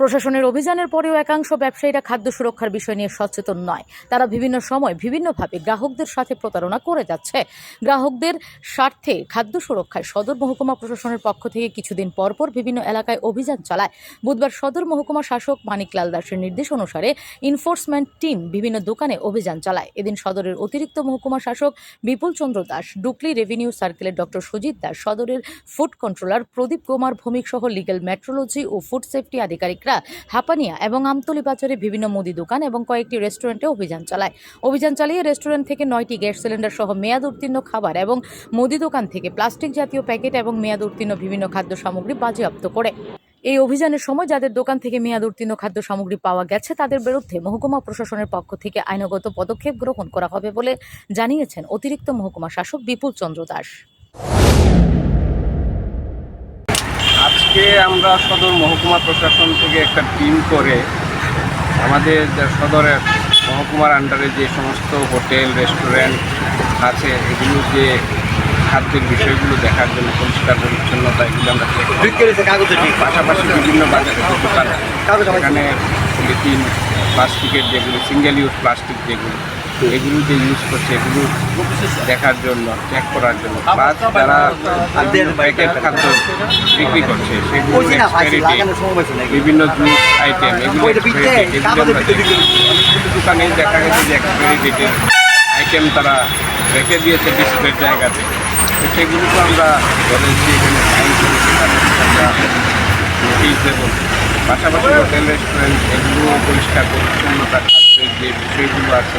প্রশাসনের অভিযানের পরেও একাংশ ব্যবসায়ীরা খাদ্য সুরক্ষার বিষয় নিয়ে সচেতন নয়। তারা বিভিন্ন সময় বিভিন্নভাবে গ্রাহকদের সাথে প্রতারণা করে যাচ্ছে। গ্রাহকদের স্বার্থে খাদ্য সুরক্ষায় সদর মহকুমা প্রশাসনের পক্ষ থেকে কিছুদিন পরপর বিভিন্ন এলাকায় অভিযান চালায়। বুধবার সদর মহকুমা শাসক মানিকলাল দাসের নির্দেশ অনুসারে ইনফোর্সমেন্ট টিম বিভিন্ন দোকানে অভিযান চালায়। এদিন সদরের অতিরিক্ত মহকুমা শাসক বিপুল চন্দ্র দাস, ডুকলি রেভিনিউ সার্কেলের ডক্টর সুজিত দাস, সদরের ফুড কন্ট্রোলার প্রদীপ কুমার ভৌমিক সহ লিগ্যাল মেট্রোলজি ও ফুড সেফটি আধিকারিকরা হাপানিয়া এবং আমতলী বাজারে বিভিন্ন মুদি দোকান এবং কয়েকটি রেস্টুরেন্টে অভিযান চালায়। অভিযান চালিয়ে রেস্টুরেন্ট থেকে নয়টি গ্যাস সিলিন্ডার সহ মেয়াদ উত্তীর্ণ খাবার এবং মুদি দোকান থেকে প্লাস্টিক জাতীয় প্যাকেট এবং মেয়াদ উত্তীর্ণ বিভিন্ন খাদ্য সামগ্রী বাজেয়াপ্ত করে। এই অভিযানের সময় যাদের দোকান থেকে মেয়াদ উত্তীর্ণ খাদ্য সামগ্রী পাওয়া গেছে, তাদের বিরুদ্ধে মহকুমা প্রশাসনের পক্ষ থেকে আইনগত পদক্ষেপ গ্রহণ করা হবে বলে জানিয়েছেন অতিরিক্ত মহকুমা শাসক বিপুল চন্দ্র দাস। আজকে আমরা সদর মহকুমা প্রশাসন থেকে একটা টিম করে আমাদের যে সদরের মহকুমার আন্ডারে যে সমস্ত হোটেল রেস্টুরেন্ট আছে এগুলো যে খাদ্যের বিষয়গুলো দেখার জন্য পরিষ্কার পরিচ্ছন্নতা এগুলো আমরা পাশাপাশি বিভিন্ন বাজারের দোকান এখানে পলিথিন প্লাস্টিকের যেগুলো সিঙ্গেল ইউজ প্লাস্টিক যেগুলো এগুলো যে ইউজ করছে এগুলো দেখার জন্য চেক করার জন্য প্লাস যারা প্যাকেট খাদ্য বিক্রি করছে সেগুলো বিভিন্ন জুস আইটেম এগুলো দোকানে দেখা গেছে যে এক্সপায়ারি ডেটের আইটেম তারা রেখে দিয়েছে ডিসপ্লের জায়গাতে। সেগুলো তো আমরা বলেছি এখানে সাইন করেছি আমরা নোটিশ দেবো। পাশাপাশি হোটেল রেস্টুরেন্ট এগুলো পরিষ্কার পরিচ্ছন্নতা যে বিষয়গুলো আছে